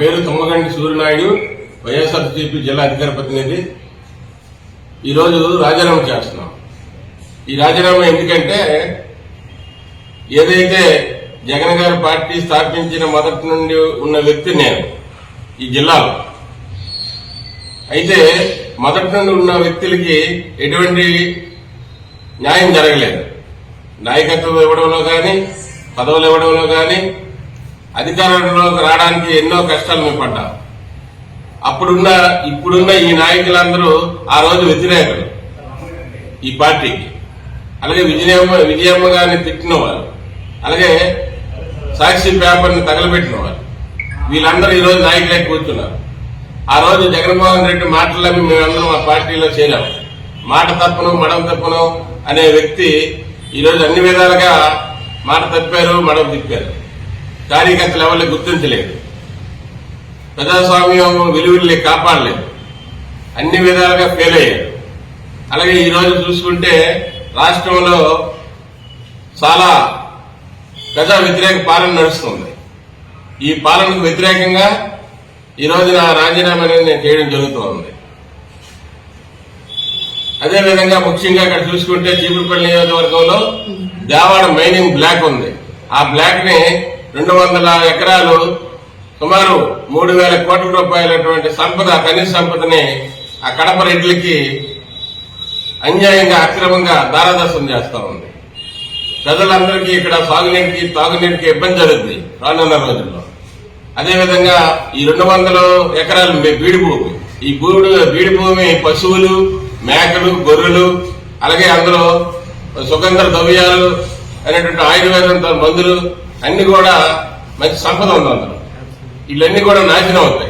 పేరు తుమ్మగండి సూర్యనాయుడు వైఎస్ఆర్సీపీ జిల్లా అధికార ప్రతినిధి. ఈరోజు రాజీనామా చేస్తున్నాం. ఈ రాజీనామా ఎందుకంటే ఏదైతే జగన్ గారి పార్టీ స్థాపించిన మొదటి నుండి ఉన్న వ్యక్తి నేను ఈ జిల్లాలో అయితే మొదటి నుండి ఉన్న వ్యక్తులకి ఎటువంటి న్యాయం జరగలేదు. నాయకత్వం ఇవ్వడంలో కానీ పదవులు ఇవ్వడంలో కానీ అధికారంలోకి రావడానికి ఎన్నో కష్టాలు మేము పడ్డాం. అప్పుడున్న ఇప్పుడున్న ఈ నాయకులందరూ ఆ రోజు వ్యతిరేకులు ఈ పార్టీకి. అలాగే విజయమ్మ విజయమ్మ గారిని తిట్టిన వాళ్ళు అలాగే సాక్షి పేపర్ని తగలబెట్టిన వాళ్ళు వీళ్ళందరూ ఈ రోజు నాయకులై కూర్చున్నారు. ఆ రోజు జగన్మోహన్ రెడ్డి మాటలని మేమందరం మా పార్టీలో చేరాం మాట తప్పను మడం తప్పును అనే వ్యక్తి ఈరోజు అన్ని విధాలుగా మాట తప్పారు మడం తిప్పారు. కార్యకర్తలు ఎవరిని గుర్తించలేదు. ప్రజాస్వామ్యం విలువల్ని కాపాడలేదు. అన్ని విధాలుగా ఫెయిల్ అయ్యారు. అలాగే ఈరోజు చూసుకుంటే రాష్ట్రంలో చాలా ప్రజా వ్యతిరేక పాలన నడుస్తుంది. ఈ పాలనకు వ్యతిరేకంగా ఈ రోజు నా రాజీనామా అనేది నేను చేయడం జరుగుతుంది. అదేవిధంగా ముఖ్యంగా ఇక్కడ చూసుకుంటే చీపురుపల్లి నియోజకవర్గంలో దేవాడ మైనింగ్ బ్లాక్ ఉంది. ఆ బ్లాక్ని రెండు వందల ఎకరాలు సుమారు మూడు వేల కోట్ల రూపాయలటువంటి సంపద ఖనిజ సంపదని ఆ కడప రెడ్లకి అన్యాయంగా అక్రమంగా దారాదర్శనం చేస్తా ఉంది. ప్రజలందరికీ ఇక్కడ సాగునీటికి తాగునీటికి ఇబ్బంది జరుగుతుంది రానున్న రోజుల్లో. అదేవిధంగా ఈ రెండు వందల ఎకరాలు బీడి భూమి. ఈ బూడు బీడి భూమి పశువులు మేకలు గొర్రెలు అలాగే అందులో సుగంధ ద్రవ్యాలు అనేటువంటి ఆయుర్వేదంతో మందులు అన్ని కూడా మంచి సంపద ఉంది అందులో ఇవన్నీ కూడా నాశనం అవుతాయి.